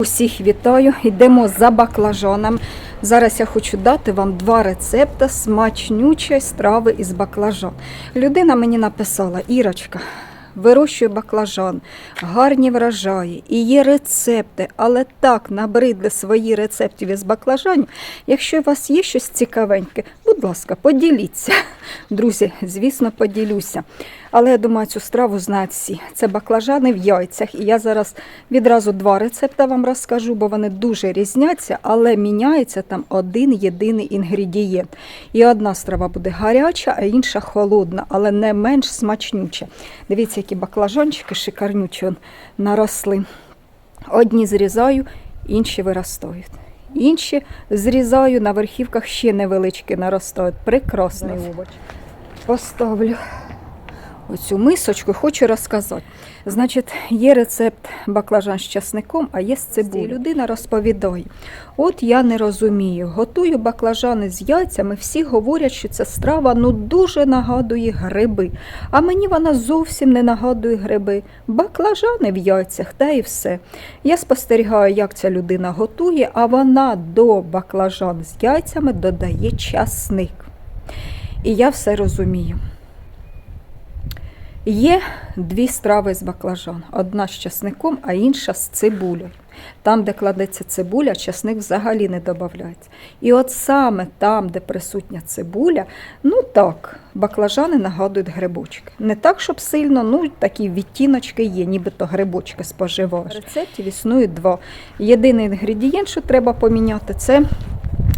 Усіх вітаю, йдемо за баклажаном. Зараз я хочу дати вам два рецепти смачнючої страви із баклажан. Людина мені написала: Ірочка, вирощую баклажан, гарні врожаї, і є рецепти, але так набридли свої рецептів із баклажанів. Якщо у вас є щось цікавеньке, будь ласка, поділіться. Друзі, звісно, поділюся. Але я думаю, цю страву знають всі. Це баклажани в яйцях. І я зараз відразу два рецепти вам розкажу, бо вони дуже різняться, але міняється там один єдиний інгредієнт. І одна страва буде гаряча, а інша холодна, але не менш смачнюча. Дивіться, які баклажанчики шикарнючі наросли. Одні зрізаю, інші виростають. Інші зрізаю, на верхівках ще невеличкі наростають. Прекрасний овоч. Поставлю оцю мисочку, хочу розказати. Значить, є рецепт баклажан з часником, а є з цибулею. Людина розповідає: от я не розумію, готую баклажани з яйцями, всі говорять, що ця страва ну дуже нагадує гриби. А мені вона зовсім не нагадує гриби. Баклажани в яйцях, та і все. Я спостерігаю, як ця людина готує, а вона до баклажан з яйцями додає часник. І я все розумію. Є дві страви з баклажан. Одна з часником, а інша з цибулею. Там, де кладеться цибуля, часник взагалі не додається. І от саме там, де присутня цибуля, ну так, баклажани нагадують грибочки. Не так, щоб сильно, ну такі відтіночки є, нібито грибочки споживаєш. Рецептів існує два. Єдиний інгредієнт, що треба поміняти, це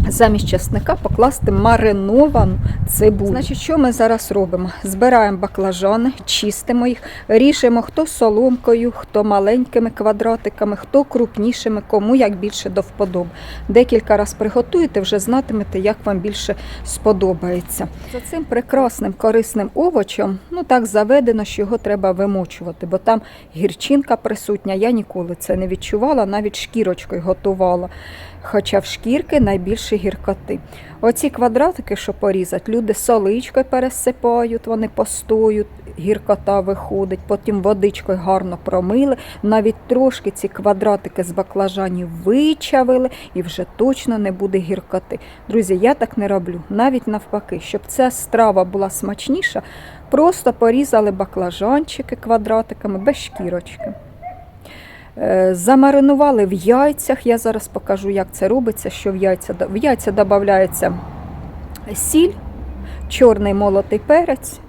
замість часника покласти мариновану цибулю. Значить, що ми зараз робимо? Збираємо баклажани, чистимо їх, ріжемо хто соломкою, хто маленькими квадратиками, хто крупнішими, кому як більше до вподоб. Декілька разів приготуєте, вже знатимете, як вам більше сподобається. За цим прекрасним корисним овочем, ну так заведено, що його треба вимочувати, бо там гірчинка присутня. Я ніколи це не відчувала, навіть шкірочкою готувала. Хоча в шкірки найбільше гіркоти. Оці квадратики, що порізати, люди соличкою пересипають, вони постоють, гіркота виходить, потім водичкою гарно промили, навіть трошки ці квадратики з баклажанів вичавили і вже точно не буде гіркоти. Друзі, я так не роблю, навіть навпаки, щоб ця страва була смачніша, просто порізали баклажанчики квадратиками без шкірочки. Е, Замаринували в яйцях. Я зараз покажу, як це робиться. Що в яйця в яйця додається сіль, чорний молотий перець.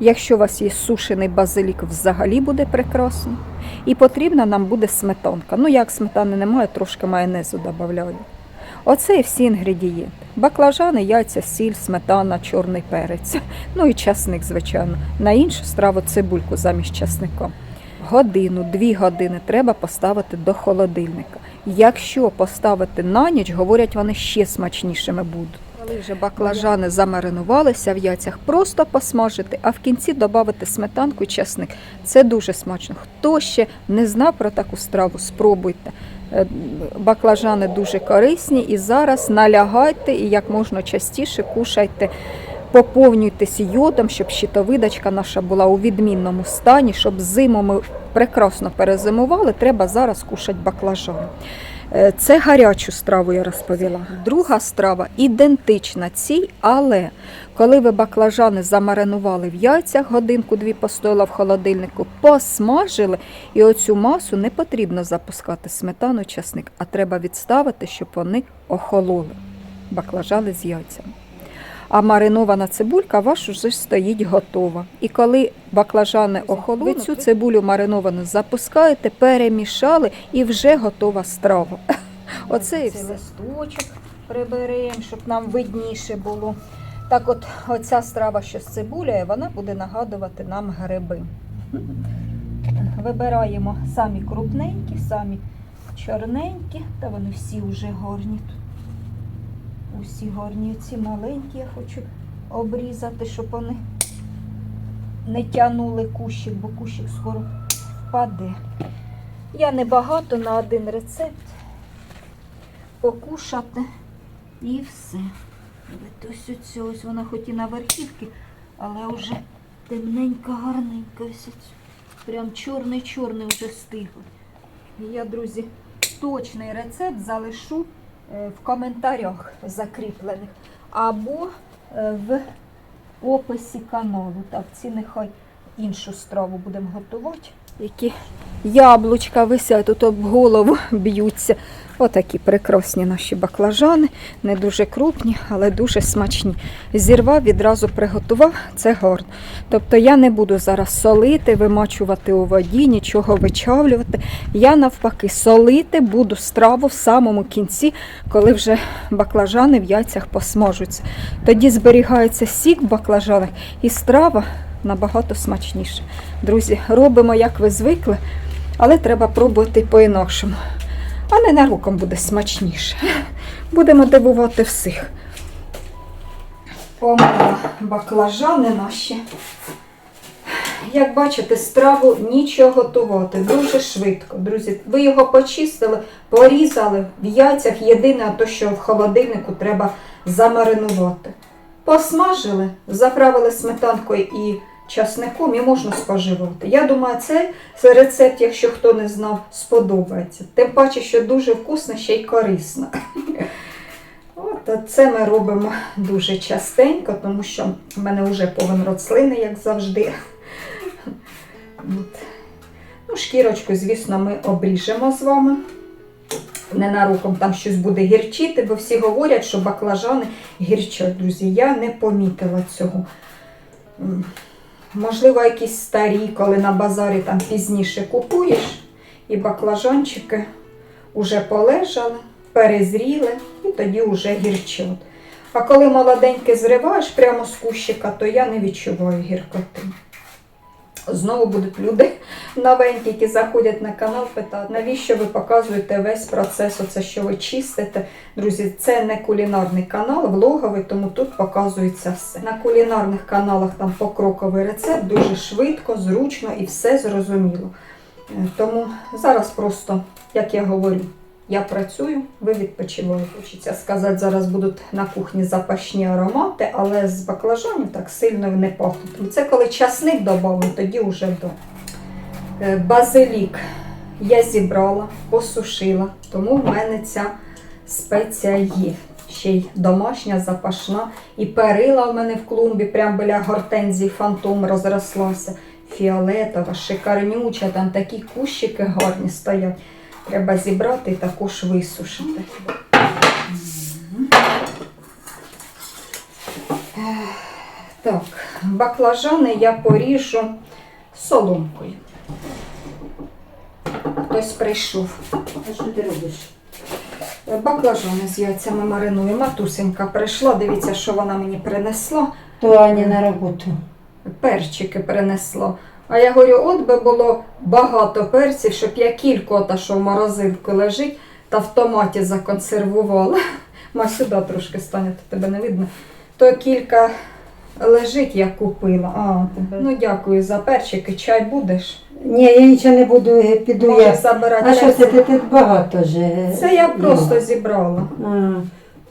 Якщо у вас є сушений базилік, взагалі буде прекрасно. І потрібна нам буде сметанка. Ну, як сметани немає, трошки майонезу додаю. Оце і всі інгредієнти. Баклажани, яйця, сіль, сметана, чорний перець. Ну і часник, звичайно. На іншу страву цибульку замість часника годину, дві години треба поставити до холодильника. Якщо поставити на ніч, говорять, вони ще смачнішими будуть. Коли вже баклажани замаринувалися в яйцях, просто посмажити, а в кінці додати сметанку і часник. Це дуже смачно. Хто ще не знав про таку страву, спробуйте. Е, Баклажани дуже корисні і зараз налягайте і як можна частіше кушайте. Поповнюйтесь йодом, щоб щитовидочка наша була у відмінному стані, щоб зиму ми прекрасно перезимували, треба зараз кушати баклажан. Е, Це гарячу страву я розповіла. Друга страва ідентична цій, але коли ви баклажани замаринували в яйцях, годинку-дві постояла в холодильнику, посмажили, і оцю масу не потрібно запускати сметану, часник, а треба відставити, щоб вони охололи. Баклажани з яйцями. А маринована цибулька ваша вже стоїть готова. І коли баклажани охолонуть, цю цибулю мариновану запускаєте, перемішали і вже готова страва. Оце і все. листочок приберемо, щоб нам видніше було. Так от оця страва, що з цибулею, вона буде нагадувати нам гриби. Вибираємо самі крупненькі, самі чорненькі, та вони всі вже гарні тут. Усі гарні, ці маленькі я хочу обрізати, щоб вони не тягнули кущик, бо кущик скоро впаде. Я небагато на один рецепт покушати і все. Ось оце, ось вона хоч і на верхівці, але вже темненька, гарненька. Ось. Прям чорний-чорний вже стигло. Я, друзі, точний рецепт залишу в коментарях закріплених або е, в описі каналу. Так, ці нехай іншу страву будемо готувати. Які яблучка висять, тут об голову б'ються. Отакі прекрасні наші баклажани, не дуже крупні, але дуже смачні. Зірвав, відразу приготував, це гарно. Тобто я не буду зараз солити, вимачувати у воді, нічого вичавлювати. Я навпаки солити буду страву в самому кінці, коли вже баклажани в яйцях посмажуться. Тоді зберігається сік в баклажанах і страва набагато смачніша. Друзі, робимо, як ви звикли, але треба пробувати по-інакшому. А не наруком буде смачніше. Будемо дивувати всіх. Помила баклажани наші. Як бачите, страву нічого готувати. Дуже швидко. Друзі, ви його почистили, порізали в яйцях. Єдине, то, що в холодильнику треба замаринувати. Посмажили, заправили сметанкою і часником і можна споживати. Я думаю, цей рецепт, якщо хто не знав, сподобається. Тим паче, що дуже вкусно, ще й корисно. От це ми робимо дуже частенько, тому що в мене вже повен рослини, як завжди. От. Ну, шкірочку, звісно, ми обріжемо з вами. Ненароком там щось буде гірчити, бо всі говорять, що баклажани гірчать, друзі. Я не помітила цього. Можливо, якісь старі, коли на базарі там пізніше купуєш, і баклажанчики вже полежали, перезріли, і тоді вже гірчуть. А коли молоденьке зриваєш прямо з кущика, то я не відчуваю гіркоти. Знову будуть люди новенькі, які заходять на канал, питати, навіщо ви показуєте весь процес, оце що ви чистите. Друзі, це не кулінарний канал, влоговий, тому тут показується все. На кулінарних каналах там покроковий рецепт, дуже швидко, зручно і все зрозуміло. Е, Тому зараз просто, як я говорю, я працюю, ви відпочиваєте. Хочеться сказати, зараз будуть на кухні запашні аромати, але з баклажанів так сильно не пахнуть. Це коли часник додав, тоді вже до. Е, Базилік я зібрала, посушила, тому в мене ця спеція є. Ще й домашня, запашна. І перила в мене в клумбі, прямо біля гортензії фантом розрослася. Фіолетова, шикарнюча, там такі кущики гарні стоять. Треба зібрати і також висушити. Так, баклажани я поріжу соломкою. Хтось прийшов. А що ти робиш? Баклажани з яйцями мариную. Матусенька прийшла, дивіться, що вона мені принесла. То Аня на роботу. Перчики принесла. А я говорю, от би було багато перців, щоб я кілько, та що в морозилку лежить, та в томаті законсервувала. Ма сюди трошки стане, то тебе не видно. То кілька лежить, я купила. А, ну дякую за перчики. Чай будеш? Ні, я нічого не буду, е, піду Може я. забирати. А що це ти тут багато же? Це я просто зібрала. А,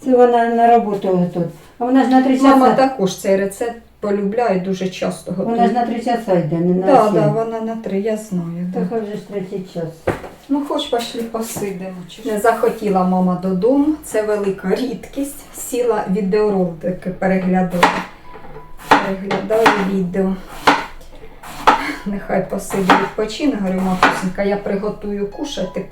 це вона на роботу тут. А вона ж на три Мама також цей рецепт полюбляє дуже часто Вона ж на три часа йде, не на Так, сім. да, вона на три, я знаю. Да. хай вже ж третій час. Ну, хоч пошли посидимо. чи. Не захотіла мама додому, це велика рідкість. Сіла відеоролики переглядаю. Переглядаю відео. Нехай посидить відпочине, говорю, матусенька, я приготую кушати,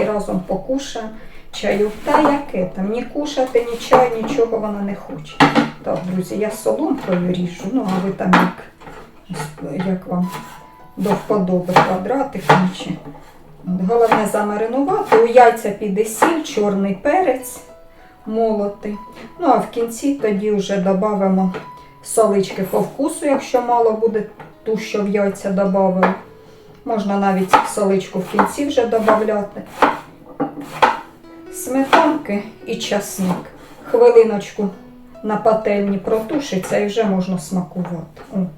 і разом покушаємо. Чаю та яке там, ні кушати, ні чаю, нічого вона не хоче. Так, друзі, я соломкою ріжу, ну а ви там як, як вам до вподоби квадратиком чи. Головне замаринувати. У яйця піде сіль, чорний перець молотий. Ну а в кінці тоді вже додамо солички по вкусу, якщо мало буде ту, що в яйця додали. Можна навіть соличку в кінці вже додати. Сметанки і часник. Хвилиночку на пательні протушиться і вже можна смакувати. От.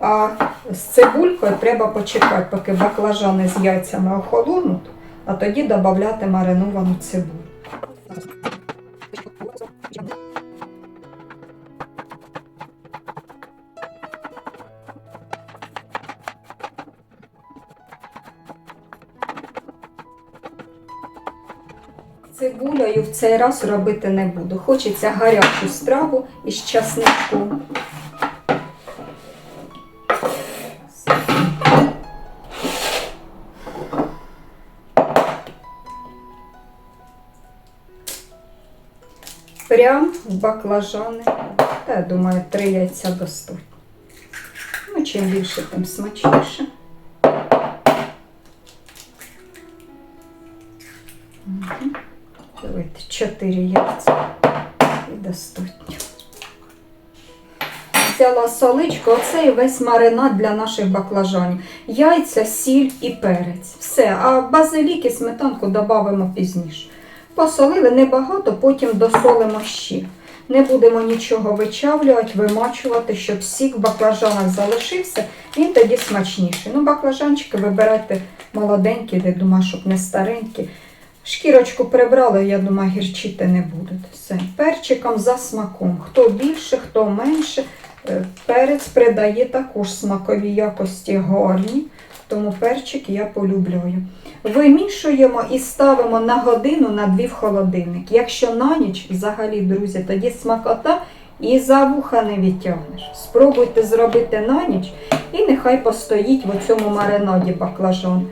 А з цибулькою треба почекати, поки баклажани з яйцями охолонуть, а тоді додати мариновану цибулю. Цей раз робити не буду. Хочеться гарячу страву із часничком. Прям в баклажани. Та, я думаю, три яйця достатньо. Ну, чим більше, тим смачніше. 4 яйця і достатньо. Взяла соличку, оце і весь маринад для наших баклажанів. Яйця, сіль і перець. Все, а базилік і сметанку додамо пізніше. Посолили небагато, потім досолимо ще. Не будемо нічого вичавлювати, вимачувати, щоб сік в баклажанах залишився, він тоді смачніший. Ну, Баклажанчики вибирайте молоденькі, не думаю, щоб не старенькі. Шкірочку прибрали, я думаю, гірчити не будуть. Все. Перчиком за смаком. Хто більше, хто менше. Е, Перець придає також смакові якості гарні, тому перчик я полюбляю. Вимішуємо і ставимо на годину на дві в холодильник. Якщо на ніч, взагалі, друзі, тоді смакота і за вуха не відтягнеш. Спробуйте зробити на ніч і нехай постоїть в цьому маринаді баклажан.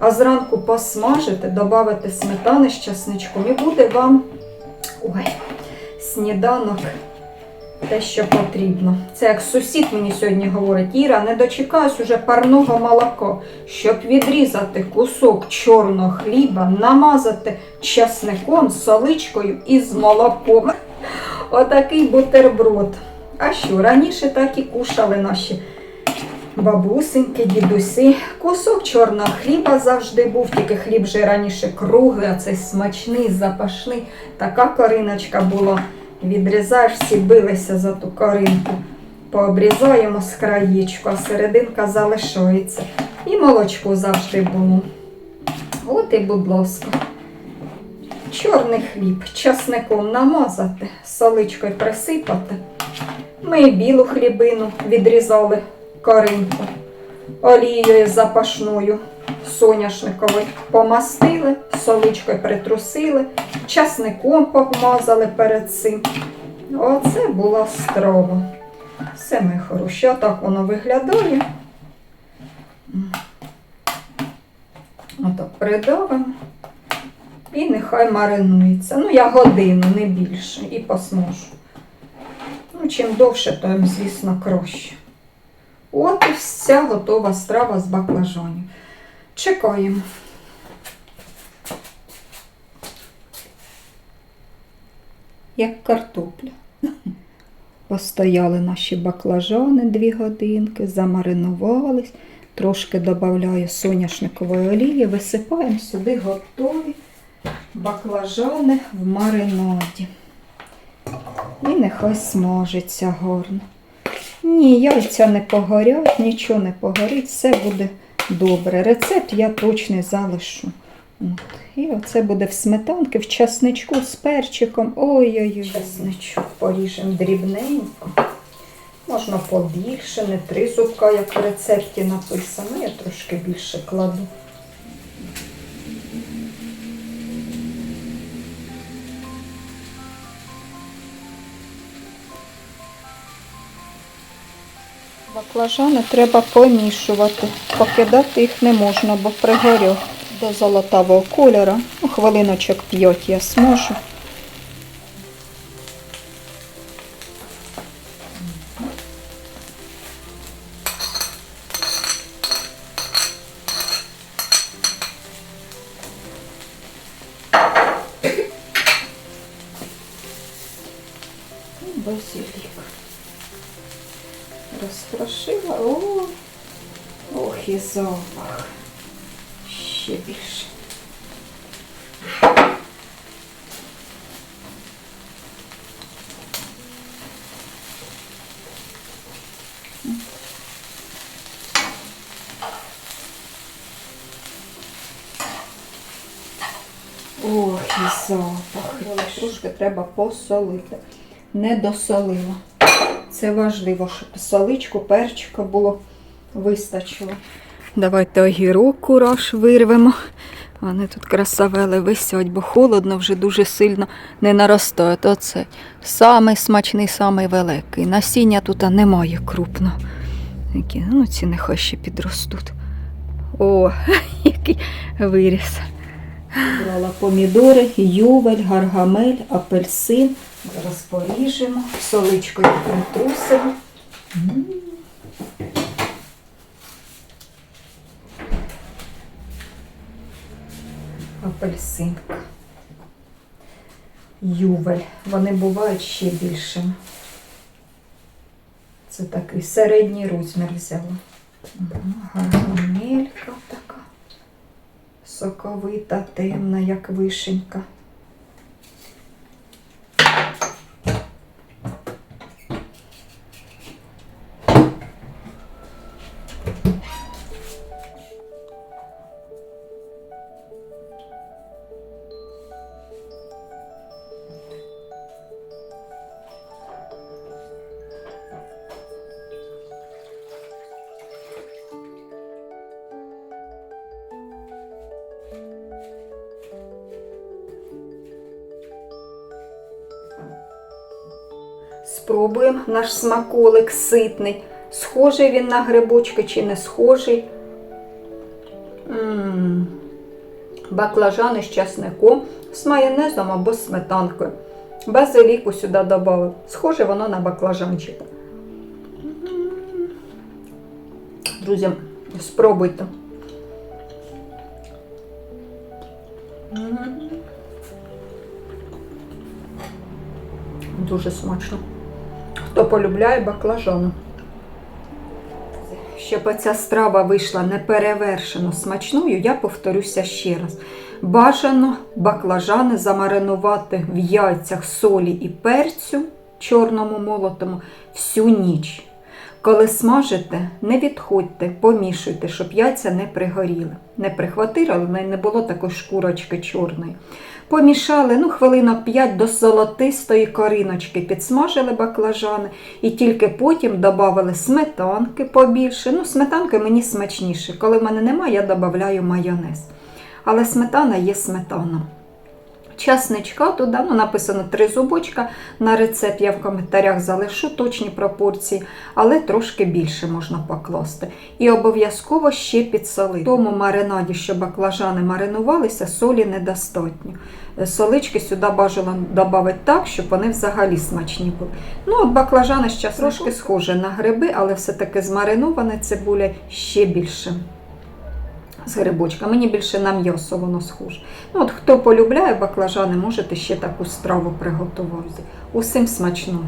А зранку посмажите, додавите сметани з часничком і буде вам ой, сніданок те, що потрібно. Це як сусід мені сьогодні говорить, Іра, не дочекаюсь уже парного молока, щоб відрізати кусок чорного хліба, намазати часником, соличкою і з молоком. Отакий бутерброд. А що, раніше так і кушали наші бабусеньки, дідусі. Кусок чорного хліба завжди був, тільки хліб же раніше круглий, а цей смачний, запашний. Така кориночка була. Відрізаєш, всі билися за ту коринку. Пообрізаємо з краєчку, а серединка залишається. І молочко завжди було. От і, будь ласка. Чорний хліб часником намазати, соличкою присипати. Ми білу хлібину відрізали коринку олією запашною соняшниковою помастили, соличкою притрусили, часником помазали перед цим. Оце була страва. Все ми хороші. Отак воно виглядає. Отак придавимо. І нехай маринується. Ну, я годину, не більше, і посможу. Ну, чим довше, то, звісно, краще. От і вся готова страва з баклажанів. Чекаємо. Як картопля. Постояли наші баклажани дві годинки, замаринувались, трошки додаю соняшникової олії, висипаємо сюди готові баклажани в маринаді. І нехай смажиться гарно. Ні, яйця не погорять, нічого не погорить, все буде добре. Рецепт я точно залишу. От. І оце буде в сметанки, в часничку з перчиком. Ой-ой-ой, часничок поріжемо дрібненько. Можна побільше, не три зубка, як в рецепті написано. Я трошки більше кладу. Баклажани треба помішувати. Покидати їх не можна, бо пригорю до золотавого кольору. Ну, хвилиночок 5 я зможу. Базилік. Розпрошила. О, ох, і запах. Ще більше. Ох, і запах. Трошки треба посолити. Не досолила. Це важливо, щоб соличку, перчика було вистачило. Давайте огірок кураж вирвемо. Вони тут красавели висять, бо холодно вже дуже сильно не наростають. Оце самий смачний, самий великий. Насіння тут немає крупно. Які, ну, ці нехай ще підростуть. О, який виріс. Брала помідори, ювель, гаргамель, апельсин. Зараз поріжемо, соличкою притрусимо. Апельсинка. Ювель. Вони бувають ще більшими. Це такий середній розмір взяла. Мгм, Гармонелька така. Соковита, темна, як вишенька. Спробуємо наш смаколик ситний. Схожий він на грибочки чи не схожий. М. Баклажани з часником, з майонезом або з сметанкою. Базиліку сюди додав. Схоже воно на баклажанчик. Друзі, спробуйте. Дуже смачно. Хто полюбляє баклажани. Щоб ця страва вийшла неперевершено смачною, я повторюся ще раз. Бажано баклажани замаринувати в яйцях солі і перцю чорному молотому всю ніч. Коли смажите, не відходьте, помішуйте, щоб яйця не пригоріли. Не прихватили, але не було такої шкурочки чорної. Помішали ну, хвилина 5 до золотистої кориночки, підсмажили баклажани і тільки потім додали сметанки побільше. Ну, сметанки мені смачніше. Коли в мене немає, я додаю майонез. Але сметана є сметана. Часничка туди, ну, написано три зубочка. На рецепт я в коментарях залишу точні пропорції, але трошки більше можна покласти. І обов'язково ще підсолити. Тому маринаді, що баклажани маринувалися, солі недостатньо. Е, Солички сюди бажано додати так, щоб вони взагалі смачні були. Ну, от баклажани ще трошки схожі на гриби, але все-таки змариноване цибуля ще більше з грибочка. Мені більше на м'ясо воно схоже. Ну, от хто полюбляє баклажани, можете ще таку страву приготувати. Усім смачного.